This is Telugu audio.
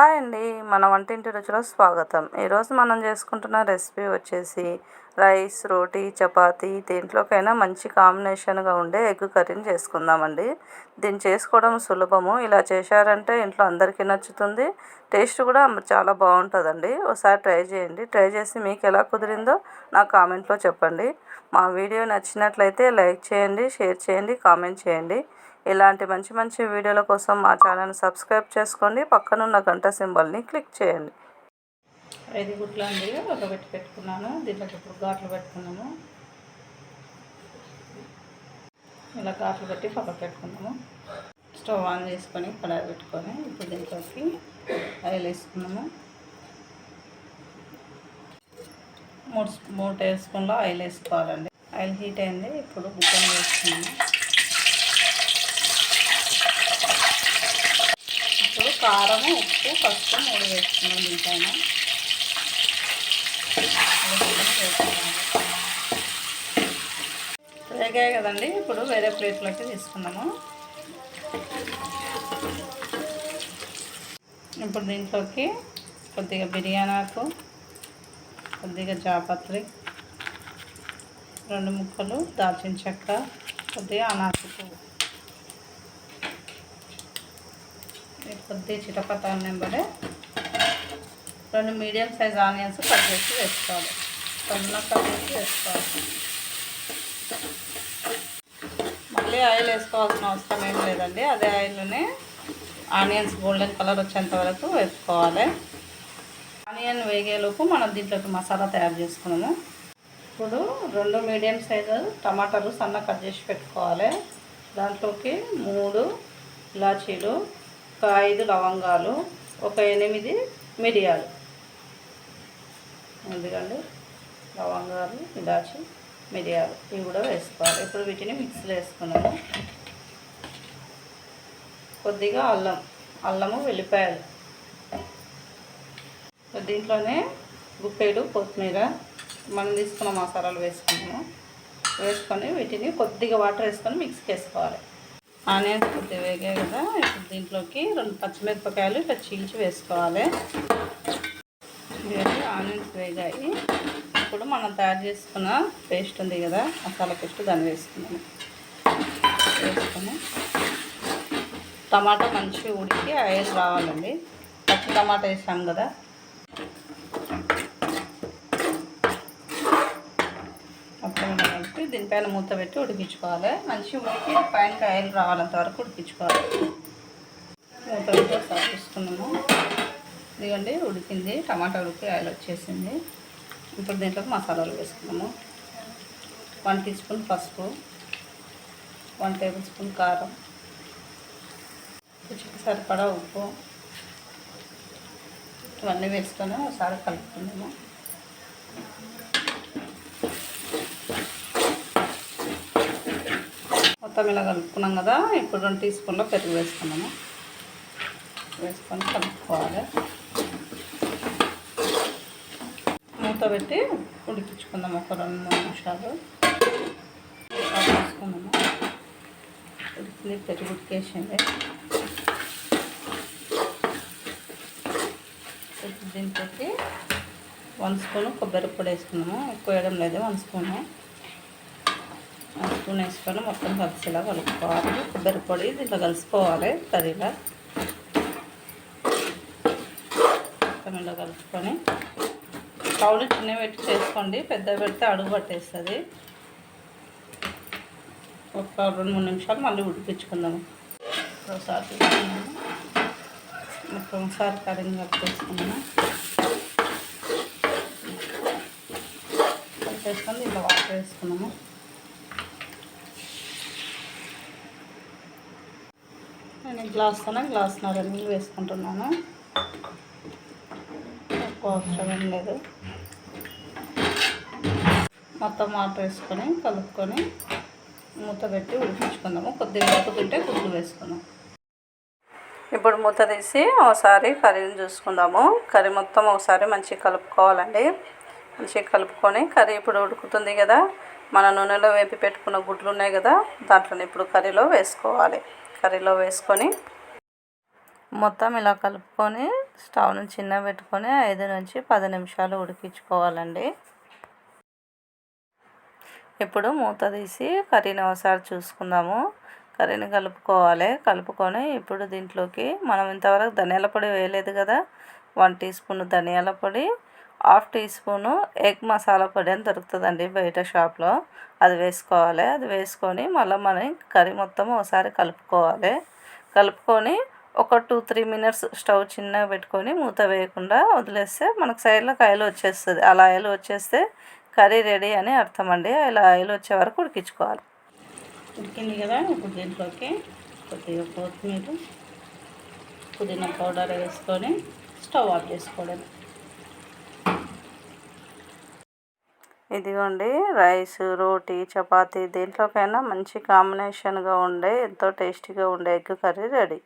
హాయ్ అండి. మన వంటింటి రుచిలో స్వాగతం. ఈరోజు మనం చేసుకుంటున్న రెసిపీ వచ్చేసి రైస్ రోటీ చపాతీ దేంట్లోకైనా మంచి కాంబినేషన్గా ఉండే ఎగ్ కర్రీని చేసుకుందామండి. దీన్ని చేసుకోవడం సులభము. ఇలా చేశారంటే ఇంట్లో అందరికీ నచ్చుతుంది. టేస్ట్ కూడా చాలా బాగుంటుందండి. ఒకసారి ట్రై చేయండి. ట్రై చేసి మీకు ఎలా కుదిరిందో నా కామెంట్లో చెప్పండి. మా వీడియో నచ్చినట్లయితే లైక్ చేయండి షేర్ చేయండి కామెంట్ చేయండి. ఇలాంటి మంచి మంచి వీడియోల కోసం మా ఛానల్ని సబ్స్క్రైబ్ చేసుకోండి. పక్కనున్న గంట సింబల్ని క్లిక్ చేయండి. ఐదు గుడ్లు అండి. ఒక పెట్టి పెట్టుకున్నాను. దీంట్లోకి ఇప్పుడు ఘాట్లు పెట్టుకున్నాము ఇలా ఘాట్లు పెట్టి పక్కకు పెట్టుకున్నాము. స్టవ్ ఆన్ చేసుకొని కడాయి పెట్టుకొని ఇప్పుడు దీంట్లోకి ఆయిల్ వేసుకున్నాము. మూడు మూడు టేబుల్ స్పూన్లో ఆయిల్ వేసుకోవాలండి. ఆయిల్ హీట్ అయింది. ఇప్పుడు గుడ్డను వేసుకున్నాము ఇప్పుడు కారం ఉప్పు ఫస్ట్ మూడు వేసుకున్నాం దీనిపైన వేగాయి కదండి ఇప్పుడు వేరే ప్లేట్లోకి తీసుకున్నాము. ఇప్పుడు దీంట్లోకి కొద్దిగా బిర్యానీ ఆకు కొద్దిగా జాపత్రి రెండు ముక్కలు దాల్చిన చెక్క కొద్దిగా అనాసి పువ్వు. కొద్ది చిటపట నెంబరే. రెండు మీడియం సైజ్ ఆనియన్స్ కట్ చేసి వేసుకోవాలి. సన్న కట్ చేసి వేసుకోవాలి. మళ్ళీ ఆయిల్ వేసుకోవాల్సిన అవసరం ఏం లేదండి. అదే ఆయిల్లోనే ఆనియన్స్ గోల్డెన్ కలర్ వచ్చేంత వరకు వేసుకోవాలి. ఆనియన్ వేగేలోపు మనం దీంట్లోకి మసాలా తయారు చేసుకున్నాము. ఇప్పుడు రెండు మీడియం సైజు టమాటాలు సన్న కట్ చేసి పెట్టుకోవాలి. దాంట్లోకి మూడు ఇలాచీలు ఒక ఐదు లవంగాలు ఒక ఎనిమిది మిరియాలు. ఎందుకండి లవంగాలు ఇలాచి మిరియాలు ఇవి కూడా వేసుకోవాలి. ఇప్పుడు వీటిని మిక్సీలో వేసుకున్నాము. కొద్దిగా అల్లం అల్లము వెల్లిపాయలు. దీంట్లోనే గుప్పెడు కొత్తిమీర మనం తీసుకున్న మసాలాలు వేసుకున్నాము. వేసుకొని వీటిని కొద్దిగా వాటర్ వేసుకొని మిక్స్కి వేసుకోవాలి. ఆనియన్స్ కొద్దిగా వేగాయి కదా. ఇప్పుడు దీంట్లోకి రెండు పచ్చిమిరపకాయలు ఇట్లా చీల్చి వేసుకోవాలి. ఆనియన్స్ వేగాయి. ఇప్పుడు మనం తయారు చేసుకున్న పేస్ట్ ఉంది కదా మసాలా పేస్ట్ దాన్ని వేసుకున్నాము వేసుకొని టమాటా మంచిగా ఉడికి ఆయిల్ రావాలండి. పచ్చి టమాటా వేసాం కదా. దీనిపైన మూత పెట్టి ఉడికించుకోవాలి. మంచి ఉడికి పైన కాయలు రావాలంత వరకు ఉడికించుకోవాలి. మూత పెట్టి ఒకసారి చూసుకున్నాము ఇదిగోండి ఉడికింది. టమాటా ఉడికి ఆయిల్ వచ్చేసింది. ఇప్పుడు దీంట్లోకి మసాలాలు వేసుకున్నాము వన్ టీ స్పూన్ పసుపు వన్ టేబుల్ స్పూన్ కారం రుచికి సరిపడా ఉప్పు. ఇవన్నీ వేసుకొని ఒకసారి కలుపుకున్నాము మొత్తం ఇలా కలుపుకున్నాం కదా ఇప్పుడు రెండు టీ స్పూన్లో పెరుగు వేసుకున్నాము. వేసుకొని కలుపుకోవాలి. మూత పెట్టి ఉడికించుకుందాం ఒక రెండు మూడు నిమిషాలు. వేసుకున్నాము ఉడికింది పెరుగు ఉడికేసింది. దీంట్లోకి వన్ స్పూన్ కొబ్బరి పొడి వేసుకున్నాము. ఎక్కువ వేయడం లేదు వన్ స్పూను. స్పూన్ వేసుకొని మొత్తం కలిసేలా కలుపుకోవాలి. కొబ్బరి పొడి దీంట్లో కలిసిపోవాలి. కర్రీలో మొత్తం ఇలా కలుపుకొని కౌలు చిన్న పెట్టి చేసుకోండి. పెద్ద పెడితే అడుగు పట్టేస్తుంది. ఒక రెండు మూడు నిమిషాలు మళ్ళీ ఉడిపించుకుందాము ఒకసారి మొత్తం ఒకసారి కరెంట్ కట్టేసుకున్నాము కట్టేసుకొని ఇలా వాటర్ వేసుకున్నాము గ్లాస్తోనే గ్లాస్న్నర నీళ్ళు వేసుకుంటున్నాను. ఎక్కువ అవసరం లేదు. మొత్తం వాటర్ వేసుకొని కలుపుకొని మూత పెట్టి ఉడికించుకుందాము. కొద్దిగా ఉడుకుతుంటే గుడ్లు వేసుకుందాం. ఇప్పుడు మూత తీసి ఒకసారి కర్రీని చూసుకుందాము. కర్రీ మొత్తం ఒకసారి మంచిగా కలుపుకోవాలండి. మంచిగా కలుపుకొని కర్రీ ఇప్పుడు ఉడుకుతుంది కదా మన నూనెలో వేపి పెట్టుకున్న గుడ్లు ఉన్నాయి కదా దాంట్లో ఇప్పుడు కర్రీలో వేసుకోవాలి. కర్రీలో వేసుకొని మొత్తం ఇలా కలుపుకొని స్టవ్ను చిన్న పెట్టుకొని ఐదు నుంచి పది నిమిషాలు ఉడికించుకోవాలండి. ఇప్పుడు మూత తీసి కర్రీని ఒకసారి చూసుకుందాము. కర్రీని కలుపుకోవాలి. కలుపుకొని ఇప్పుడు దీంట్లోకి మనం ఇంతవరకు ధనియాల పొడి వేయలేదు కదా. వన్ టీ స్పూన్ ధనియాల పొడి half teaspoon egg masala పొడి అని దొరుకుతుందండి బయట షాప్లో. అది వేసుకోవాలి. అది వేసుకొని మళ్ళీ మనం కర్రీ మొత్తం ఒకసారి కలుపుకోవాలి. కలుపుకొని ఒక టూ త్రీ మినిట్స్ స్టవ్ చిన్నగా పెట్టుకొని మూత వేయకుండా వదిలేస్తే మనకు సైడ్లో కాయలు వచ్చేస్తుంది. అలా ఆయిల్ వచ్చేస్తే కర్రీ రెడీ అని అర్థం అండి. ఇలా ఆయిల్ వచ్చే వరకు ఉడికించుకోవాలి. ఉడికింది కదా ఇప్పుడు దీంట్లోకి కొద్దిగా కొత్తిమీర పుదీనా పౌడర్ వేసుకొని స్టవ్ ఆఫ్ చేసుకోవడం ఇదిగోండి రైస్ రోటీ చపాతీ దేంట్లోకైనా మంచి కాంబినేషన్గా ఉండే ఎంతో టేస్టీగా ఉండే ఎగ్ కర్రీ రెడీ.